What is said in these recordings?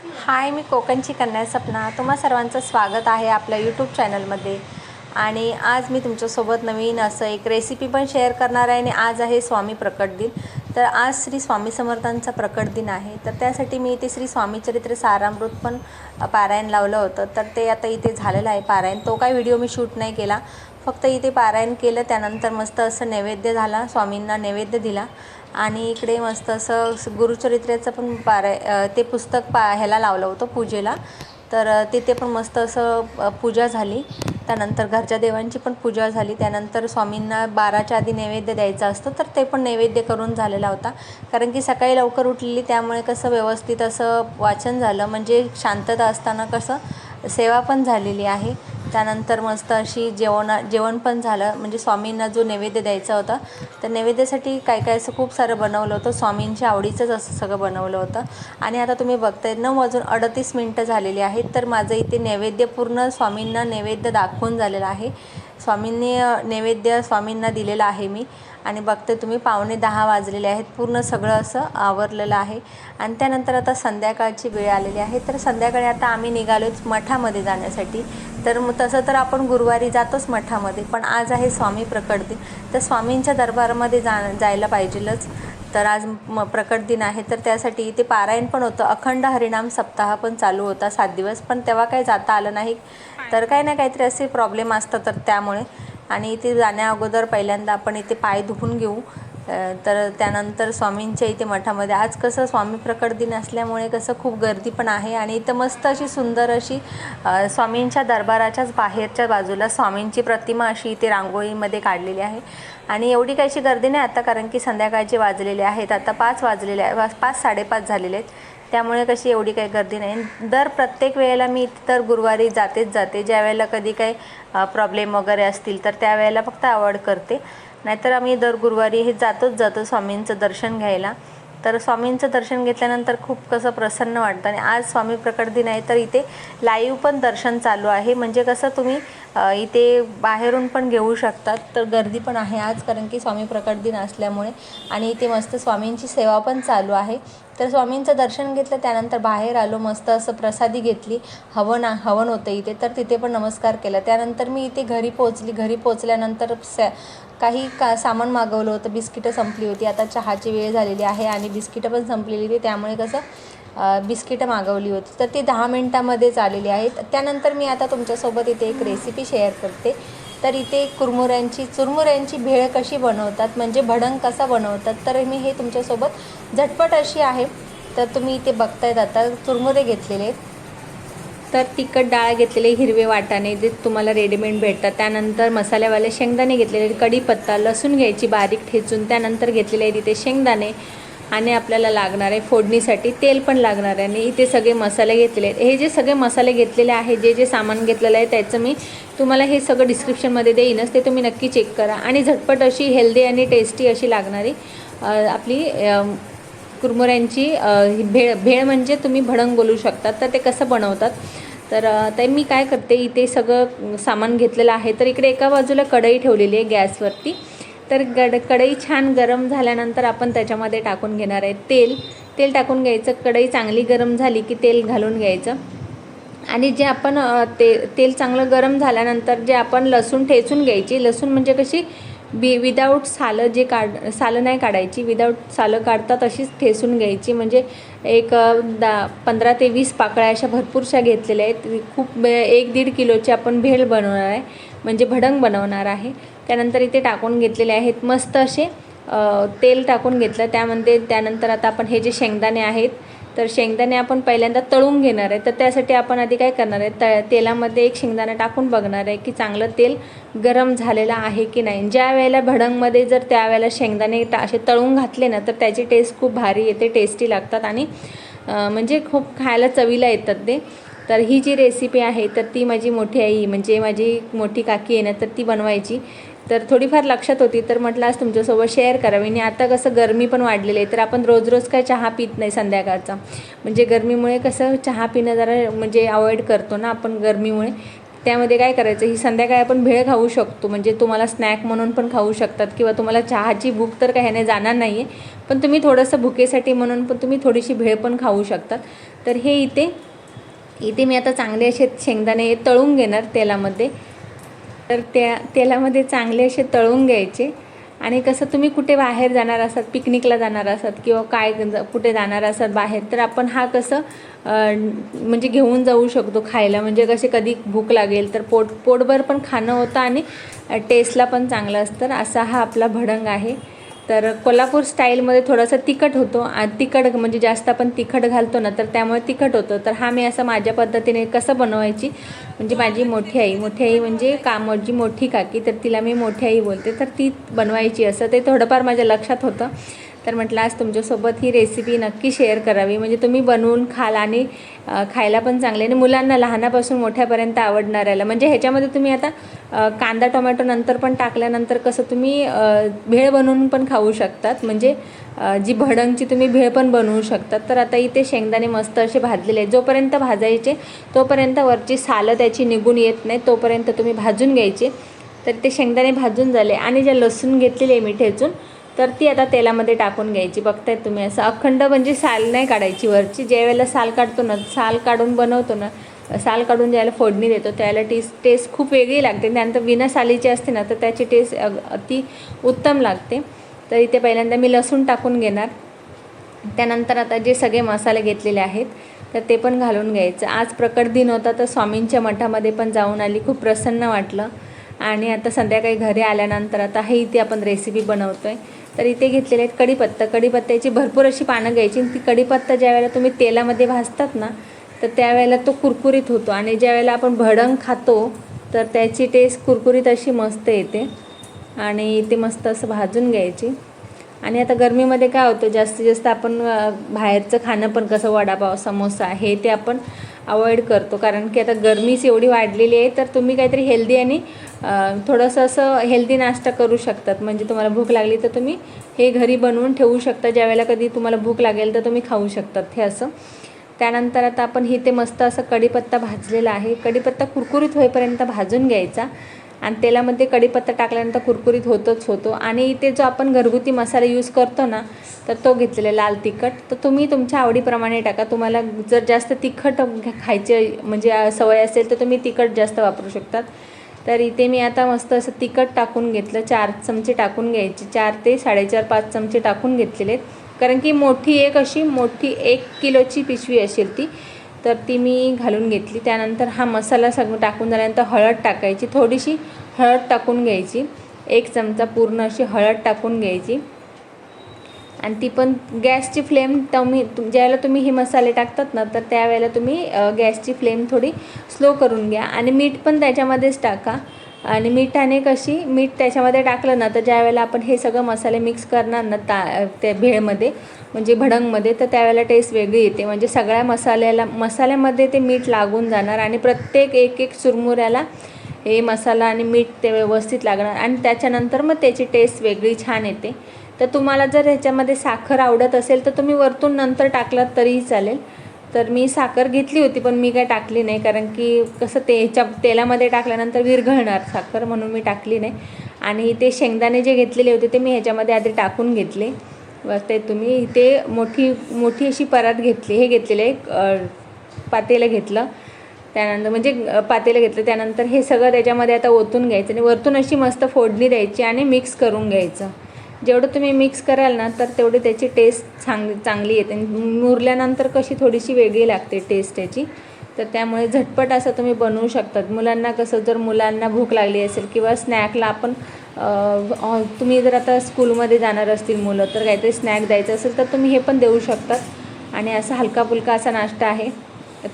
हाय मी कोकणची कन्या सपना. तुम्हा सर्वांचं स्वागत आहे आपल्या यूट्यूब चॅनलमध्ये आणि आज मी तुमच्यासोबत नवीन असं एक रेसिपी पण शेअर करणार आहे आणि आज आहे स्वामी प्रकट दिन. तर आज श्री स्वामी समर्थांचा प्रकट दिन आहे. तर त्यासाठी मी इथे श्री स्वामी चरित्र सारामृत पण पारायण लावलं होतं. तर ते आता इथे झालेलं आहे पारायण. तो काय व्हिडिओ मी शूट नाही केला. फक्त इथे पारायण केलं त्यानंतर मस्त असं नैवेद्य झाला स्वामींना नैवेद्य दिला. आणि इकडे मस्त असं स- गुरुचरित्राचं पण पाराय ते पुस्तक पा ह्याला लावलं होतं पूजेला. तर तिथे पण मस्त असं पूजा झाली. त्यानंतर घरच्या देवांची पण पूजा झाली. त्यानंतर स्वामींना बाराच्या आधी नैवेद्य द्यायचा असतो तर ते पण नैवेद्य करून झालेला होता. कारण की सकाळी लवकर उठलेली त्यामुळे कसं व्यवस्थित असं वाचन झालं. म्हणजे शांतता असताना कसं सेवा पण झालेली आहे. त्यानंतर मस्त अशी जेवणा जेवण पण झालं. म्हणजे स्वामींना जो नैवेद्य द्यायचा होता तर नैवेद्यासाठी काय काय असं खूप सारं बनवलं होतं. स्वामींच्या आवडीचंच असं सगळं बनवलं होतं. आणि आता तुम्ही बघताय नऊ वाजून अडतीस मिनटं झालेली आहेत. तर माझं इथे नैवेद्य पूर्ण स्वामींना नैवेद्य दाखवून झालेलं आहे. स्वामींनी नैवेद्य स्वामींना दिलेलं आहे मी. आणि बघते तुम्ही पावणे दहा वाजलेले आहेत. पूर्ण सगळं असं आवरलेलं आहे. आणि त्यानंतर आता संध्याकाळची वेळ आलेली आहे. तर संध्याकाळी आता आम्ही निघालोच मठामध्ये जाण्यासाठी. तर तसं तर आपण गुरुवारी जातोच मठामध्ये. पण आज आहे स्वामी प्रकट दिन. तर स्वामींच्या दरबारामध्ये जा जायला पाहिजेलच. तर आज म प्रकट दिन आहे. तर त्यासाठी इथे पारायण पण होतं. अखंड हरिणाम सप्ताह पण चालू होता सात दिवस. पण तेव्हा काही जाता आलं नाही. तर काही ना काहीतरी असे प्रॉब्लेम असतात तर त्यामुळे. आणि इथे जाण्या अगोदर पहिल्यांदा आपण इथे पाय धुवून घेऊ. तर त्यानंतर स्वामींच्या इथे मठामध्ये. आज कसं स्वामी प्रकट दिन असल्यामुळे कसं खूप गर्दी पण आहे आणि इथं मस्त अशी सुंदर अशी स्वामींच्या दरबाराच्याच बाहेरच्या बाजूला स्वामींची प्रतिमा अशी इथे रांगोळीमध्ये काढलेली आहे. आणि एवढी काहीशी गर्दी नाही आता कारण की संध्याकाळचे वाजलेले आहेत. आता पाच वाजलेले आहे. पाच साडेपाच झालेले आहेत. त्यामुळे कशी एवढी काही गर्दी नाही. दर प्रत्येक वेळेला मी तर गुरुवारी जातेच जाते. ज्या वेळेला कधी काही प्रॉब्लेम वगैरे असतील तर त्यावेळेला फक्त अवॉइड करते. नाहीतर आम्ही दर गुरुवारी हे जातोच जातो स्वामींचं दर्शन घ्यायला. तर स्वामींचं दर्शन घेतल्यानंतर खूप कसं प्रसन्न वाटतं. आणि आज स्वामी प्रकट दिन आहे तर इथे लाईव्ह पण दर्शन चालू आहे. म्हणजे कसं तुम्ही इथे बाहेरून पण घेऊ शकतात तर गर्दी पण आहे आज कारण की स्वामी प्रकट दिन असल्यामुळे आणि इथे मस्त स्वामींची सेवा पण चालू आहे. तर स्वामींचं दर्शन घेतलं त्यानंतर बाहेर आलो मस्त असं प्रसादी घेतली हवन हवन होतं इथे तर तिथे पण नमस्कार केला. त्यानंतर मी इथे घरी पोचली घरी पोचल्यानंतर सॅ काही का सामान मागवलं होतं बिस्किटं संपली होती आता चहाची वेळ झालेली आहे आणि बिस्किटं पण संपलेली होती त्यामुळे कसं बिस्किटं मागवली होती. तर ती दहा मिनटामध्येच आलेली आहेत. त्यानंतर मी आता तुमच्यासोबत इथे एक रेसिपी शेअर करते. तर इथे कुरमुऱ्यांची चुरमुऱ्यांची भेळ कशी बनवतात म्हणजे भडंग कसा बनवतात तर मी हे तुमच्यासोबत झटपट अशी आहे. तर तुम्ही इथे बघतायत आता चुरमुरे घेतलेले तर तिखट डाळ घेतलेले हिरवे वाटाणे जे तुम्हाला रेडीमेड भेटतात. त्यानंतर मसाल्यावाले शेंगदाणे घेतलेले कढीपत्ता लसूण घ्यायची बारीक ठेचून त्यानंतर घेतलेले तिथे शेंगदाणे. आणि आपल्याला लागणार आहे फोडणीसाठी तेल पण लागणार आहे. आणि इथे सगळे मसाले घेतलेले आहेत. हे जे सगळे मसाले घेतलेले आहे जे जे सामान घेतलेलं आहे त्याचं मी तुम्हाला हे सगळं डिस्क्रिप्शनमध्ये देईनच. ते तुम्ही नक्की चेक करा. आणि झटपट अशी हेल्दी आणि टेस्टी अशी लागणारी आपली कुरमुऱ्यांची भेळ भेळ म्हणजे तुम्ही भडंग बोलू शकतात तर ते कसं बनवतात? तर ते मी काय करते? इथे सगळं सामान घेतलेलं आहे. तर इकडे एका बाजूला कढई ठेवलेली आहे गॅसवरती. तर गड कढई छान गरम झाल्यानंतर आपण त्याच्यामध्ये टाकून घेणार आहे तेल. तेल टाकून घ्यायचं कढई चांगली गरम झाली की तेल घालून घ्यायचं. आणि जे आपण ते तेल चांगलं गरम झाल्यानंतर जे आपण लसूण ठेचून घ्यायची लसूण म्हणजे कशी बी विदाऊट सालं जे काढ सालं नाही काढायची विदाऊट सालं काढता तशीच ठेचून घ्यायची. म्हणजे एक दा पंधरा ते वीस पाकळ्या अशा भरपूरशा घेतलेल्या आहेत. खूप एक दीड किलोची आपण भेळ बनवणार आहे. म्हणजे भडंग बनवणार आहे. त्यानंतर इथे टाकून घेतलेले आहेत मस्त असे तेल टाकून घेतलं. त्यामध्ये त्यानंतर आता आपण हे जे शेंगदाणे आहेत तर शेंगदाणे आपण पहिल्यांदा तळून घेणार आहे. तर त्यासाठी आपण आधी काय करणार आहे त तेलामध्ये एक शेंगदाणा टाकून बघणार आहे की चांगलं तेल गरम झालेलं आहे की नाही. ज्या वेळेला भडंगमध्ये जर त्यावेळेला शेंगदाणे टा असे तळून घातले ना तर त्याची टेस्ट खूप भारी येते टेस्टी लागतात आणि म्हणजे खूप खायला चवीला येतात ते. तर ही जी रेसिपी आहे तर ती माझी मोठी आई म्हणजे माझी मोठी काकी आहे ना तर ती बनवायची. तर थोडीफार लक्षात होती तर म्हटलं आज तुमच्यासोबत शेअर करावी. आणि आता कसं गरमी पण वाढलेली आहे तर आपण रोज रोज काय चहा पित नाही संध्याकाळचा. म्हणजे गरमीमुळे कसं चहा पिणं जरा म्हणजे अवॉइड करतो ना आपण गरमीमुळे. त्यामध्ये काय करायचं ही संध्याकाळी आपण भेळ खाऊ शकतो. म्हणजे तुम्हाला स्नॅक म्हणून पण खाऊ शकतात किंवा तुम्हाला चहाची भूक तर काही ह्याने जाणार नाही आहे पण तुम्ही थोडंसं भुकेसाठी म्हणून पण तुम्ही थोडीशी भेळ पण खाऊ शकतात. तर हे इथे इथे मी आता चांगले असे शेंगदाणे तळून घेणार तेलामध्ये. तर त्या तेलामध्ये चांगले असे तळून घ्यायचे. आणि कसं तुम्ही कुठे बाहेर जाणार असाल पिकनिकला जाणार असाल किंवा काय कुठे जाणार असाल बाहेर तर आपण हा कसं म्हणजे घेऊन जाऊ शकतो खायला. म्हणजे कसे कधी भूक लागेल तर पोट पोटभर पण खाणं होतं आणि टेस्टला पण चांगलं असतं. असा हा आपला भडंग आहे. तर कोल्हापूर स्टाईलमध्ये थोडंसं तिखट होतो. आ- तिखट म्हणजे जास्त आपण तिखट घालतो ना तर त्यामुळे तिखट होतं. तर हा मी असं माझ्या पद्धतीने कसं बनवायची? म्हणजे माझी मोठी आई मोठी आई म्हणजे कामोजी मोठी काकी तर तिला मी मोठी आई बोलते. तर ती बनवायची असं. ते थोडंफार माझ्या लक्षात होतं. तर म्हटलं आज तुमच्यासोबत ही रेसिपी नक्की शेअर करावी. म्हणजे तुम्ही बनवून खाल आणि खायला पण चांगले आणि मुलांना लहानापासून मोठ्यापर्यंत आवडणाऱ्याला. म्हणजे ह्याच्यामध्ये तुम्ही आता कांदा टोमॅटो नंतर पण टाकल्यानंतर कसं तुम्ही भेळ बनवून पण खाऊ शकतात. म्हणजे जी भडंगची तुम्ही भेळ पण बनवू शकतात. तर आता इथे शेंगदाणे मस्त असे भाजलेले आहेत. जोपर्यंत भाजायचे तोपर्यंत वरची सालं त्याची निघून येत नाही. तोपर्यंत तुम्ही भाजून घ्यायचे. तर ते शेंगदाणे भाजून झाले आणि जे लसूण घेतलेले आहे मी ठेचून तर ती आता तेलामध्ये टाकून घ्यायची. बघतायत तुम्ही असं अखंड म्हणजे साल नाही काढायची वरची. ज्या वेळेला साल काढतो ना साल काढून बनवतो ना साल काढून ज्यावेळेला फोडणी देतो त्यावेळेला टेस्ट टेस्ट खूप वेगळी लागते. त्यानंतर विना सालीची असते ना तर त्याची टेस्ट अग- अति उत्तम लागते. तर इथे पहिल्यांदा मी लसूण टाकून घेणार. त्यानंतर आता जे सगळे मसाले घेतलेले आहेत तर ते पण घालून घ्यायचं. आज प्रकट दिन होता तर स्वामींच्या मठामध्ये पण जाऊन आली. खूप प्रसन्न वाटलं. आणि आता संध्याकाळी घरी आल्यानंतर आता हे इथे आपण रेसिपी बनवतो आहे तर इथे घेतलेले आहेत कढीपत्ता. कढीपत्त्याची भरपूर अशी पानं घ्यायची आणि ती कढीपत्ता ज्यावेळेला तुम्ही तेलामध्ये भाजतात ना तर त्यावेळेला तो कुरकुरीत होतो. आणि ज्यावेळेला आपण भडंग खातो तर त्याची टेस्ट कुरकुरीत अशी मस्त येते. आणि ते मस्त असं भाजून घ्यायची. आणि आता गरमीमध्ये काय होतं जास्तीत जास्त आपण बाहेरचं खाणं पण कसं वडापाव समोसा हे ते आपण अवॉइड करतो. कारण की आता गरमीच एवढी वाढलेली आहे तर तुम्ही काहीतरी हेल्दी आणि थोडंसं असं हेल्दी नाश्ता करू शकतात. म्हणजे तुम्हाला भूक लागली तर तुम्ही हे घरी बनवून ठेवू शकता. ज्यावेळेला कधी तुम्हाला भूक लागेल तर तुम्ही खाऊ शकतात. हे असं. त्यानंतर आता आपण हे ते मस्त असं कढीपत्ता भाजलेला आहे. कढीपत्ता कुरकुरीत होईपर्यंत भाजून घ्यायचा. आणि तेलामध्ये कढीपत्ता टाकल्यानंतर कुरकुरीत होतोच होतो. आणि इथे जो आपण घरगुती मसाला यूज करतो ना तर तो घेतलेला लाल तिखट. तर तुम्ही तुमच्या आवडीप्रमाणे टाका. तुम्हाला जर जास्त तिखट खायचे म्हणजे सवय असेल तर तुम्ही तिखट जास्त वापरू शकतात. तर इथे मी आता मस्त असं तिखट टाकून घेतलं. चार चमचे टाकून घ्यायचे. चार ते साडेचार पाच चमचे टाकून घेतलेले आहेत. कारण की मोठी एक अशी मोठी एक किलोची पिशवी असेल ती. तर ती मी घालून घेतली. त्यानंतर हा मसाला सगळं टाकून झाल्यानंतर हळद टाकायची. थोडीशी हळद टाकून घ्यायची. एक चमचा पूर्ण अशी हळद टाकून घ्यायची. आणि ती पण गॅसची फ्लेम तुम्ही ज्यावेळेला तुम्ही हे मसाले टाकतात ना तर त्यावेळेला तुम्ही गॅसची फ्लेम थोडी स्लो करून घ्या. आणि मीठ पण त्याच्यामध्येच टाका. आणि मिठाने कशी मीठ त्याच्यामध्ये टाकलं ना तर ज्यावेळेला आपण हे सगळं मसाले मिक्स करणार ना ता त्या भेळमध्ये म्हणजे भडंगमध्ये तर त्यावेळेला टेस्ट वेगळी येते. म्हणजे सगळ्या मसाल्याला मसाल्यामध्ये ते मीठ लागून जाणार आणि प्रत्येक एक एक चुरमुऱ्याला हे मसाला आणि मीठ ते व्यवस्थित लागणार आणि त्याच्यानंतर मग त्याची टेस्ट वेगळी छान येते. तर तुम्हाला जर ह्याच्यामध्ये साखर आवडत असेल तर तुम्ही वरतून नंतर टाकलात तरीही चालेल. तर मी साखर घेतली होती पण मी काय टाकली नाही कारण की कसं ते ह्याच्या तेलामध्ये टाकल्यानंतर विरघळणार साखर म्हणून मी टाकली नाही. आणि ते शेंगदाणे जे घेतलेले होते ते मी ह्याच्यामध्ये आधी टाकून घेतले. ते तुम्ही ते मोठी मोठी अशी परात घेतली हे घेतलेलं एक पातेलं घेतलं. त्यानंतर म्हणजे पातेलं घेतलं. त्यानंतर हे सगळं त्याच्यामध्ये आता ओतून घ्यायचं आणि वरतून अशी मस्त फोडणी द्यायची आणि मिक्स करून घ्यायचं. जेवढं तुम्ही मिक्स कराल ना तर तेवढी त्याची टेस्ट चांग चांगली येते. आणि मुरल्यानंतर कशी थोडीशी वेगळी लागते टेस्ट त्याची. तर त्यामुळे झटपट असं तुम्ही बनवू शकतात. मुलांना कसं जर मुलांना भूक लागली असेल किंवा स्नॅकला आपण तुम्ही जर आता स्कूलमध्ये जाणार असतील मुलं तर काहीतरी स्नॅक द्यायचं असेल तर तुम्ही हे पण देऊ शकतात आणि असा हलका फुलका असा नाश्ता आहे.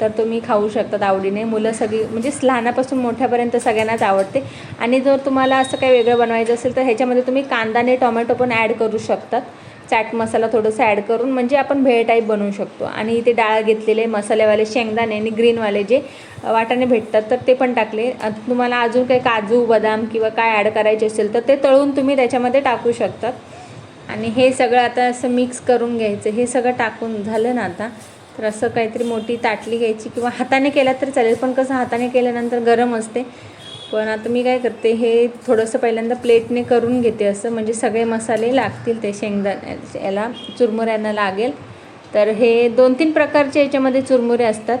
तर तुम्ही खाऊ शकतात आवडीने. मुलं सगळी म्हणजे लहानापासून मोठ्यापर्यंत सगळ्यांनाच आवडते. आणि जर तुम्हाला असं काही वेगळं बनवायचं असेल तर ह्याच्यामध्ये तुम्ही कांदा आणि टोमॅटो पण ॲड करू शकतात. चाट मसाला थोडंसं ॲड करून म्हणजे आपण भेळ टाईप बनवू शकतो. आणि इथे डाळ घेतलेले मसालेवाले शेंगदाणे आणि ग्रीनवाले जे वाटाणे भेटतात तर ते पण टाकले. तुम्हाला अजून काही काजू बदाम किंवा काय ॲड करायचे असेल तर ते तळून तुम्ही त्याच्यामध्ये टाकू शकतात. आणि हे सगळं आता असं मिक्स करून घ्यायचं. हे सगळं टाकून झालं ना आता तर असं काहीतरी मोठी ताटली घ्यायची किंवा हाताने केला तर चालेल पण कसं हाताने केल्यानंतर गरम असते. पण आता मी काय करते हे थोडंसं पहिल्यांदा प्लेटने करून घेते असं म्हणजे सगळे मसाले लागतील ते शेंगदा याला चुरमुऱ्यांना लागेल. तर हे दोन तीन प्रकारचे याच्यामध्ये चुरमुरे असतात.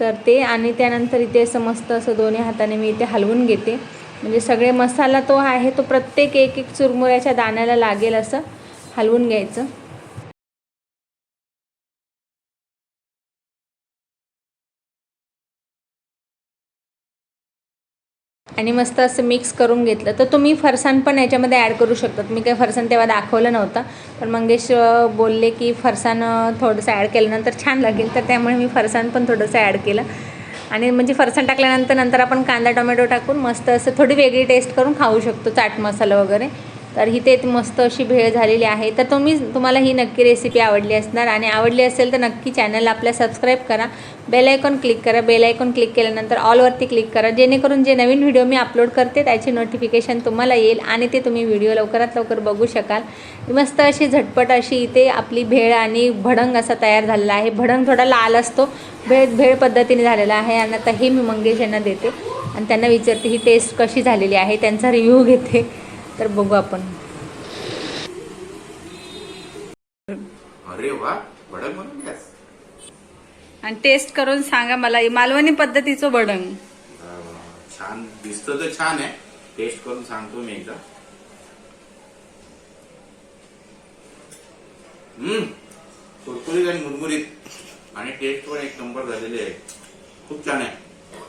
तर ते आणि त्यानंतर इथे असं मस्त असं दोन्ही हाताने मी इथे हलवून घेते. म्हणजे सगळे मसाला तो आहे तो प्रत्येक एक एक चुरमुऱ्याच्या दाण्याला लागेल असं हलवून घ्यायचं. आणि मस्त असं मिक्स करून घेतलं. तर तुम्ही फरसाण पण याच्यामध्ये ॲड करू शकतात. मी काही फरसाण तेव्हा दाखवलं नव्हतं. पण मंगेश बोलले की फरसाण थोडंसं ॲड केल्यानंतर छान लागेल. तर त्यामुळे मी फरसाण पण थोडंसं ॲड केलं. आणि म्हणजे फरसाण टाकल्यानंतर नंतर आपण कांदा टोमॅटो टाकून मस्त असं थोडी वेगळी टेस्ट करून खाऊ शकतो. चाट मसाला वगैरे. तर ही ते मस्त अशी भेळ झालेली आहे. तर तुम्ही तुम्हाला ही नक्की रेसिपी आवडली असणार आणि आवडली असेल तर नक्की चॅनलला आपल्या सबस्क्राईब करा. बेल आयकॉन क्लिक करा. बेल आयकॉन क्लिक केल्यानंतर ऑलवरती क्लिक करा. जेणेकरून जे नवीन व्हिडिओ मी अपलोड करते त्याची नोटिफिकेशन तुम्हाला येईल आणि ते तुम्ही व्हिडिओ लवकरात लवकर बघू शकाल. मस्त अशी झटपट अशी इथे आपली भेळ आणि भडंग असा तयार झालेला आहे. भडंग थोडा लाल असतो. भेळ भेळ पद्धतीने झालेला आहे आणि आता हे मी मंगेश यांना देते. आणि त्यांना विचारते ही टेस्ट कशी झालेली आहे? त्यांचा रिव्ह्यू घेते. तर बघू आपण. आणि टेस्ट करून सांगा मला मालवणी पद्धतीचं भडंग छान दिसतं तर छान आहे. टेस्ट करून सांगतो मी एकदा. हम्म कुरकुरीत आणि मुरमुरीत. आणि टेस्ट पण एक नंबर झालेली आहे. खूप छान आहे.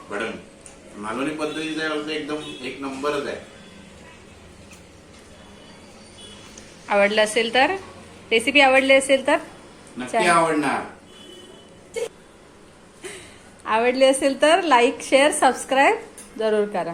भडंग मालवणी पद्धतीचं एकदम एक नंबरच आहे. आवडलं असेल तर? रेसिपी आवडली असेल तर? नक्की. आवडणार. आवडली असेल तर लाईक शेअर सबस्क्राईब जरूर करा.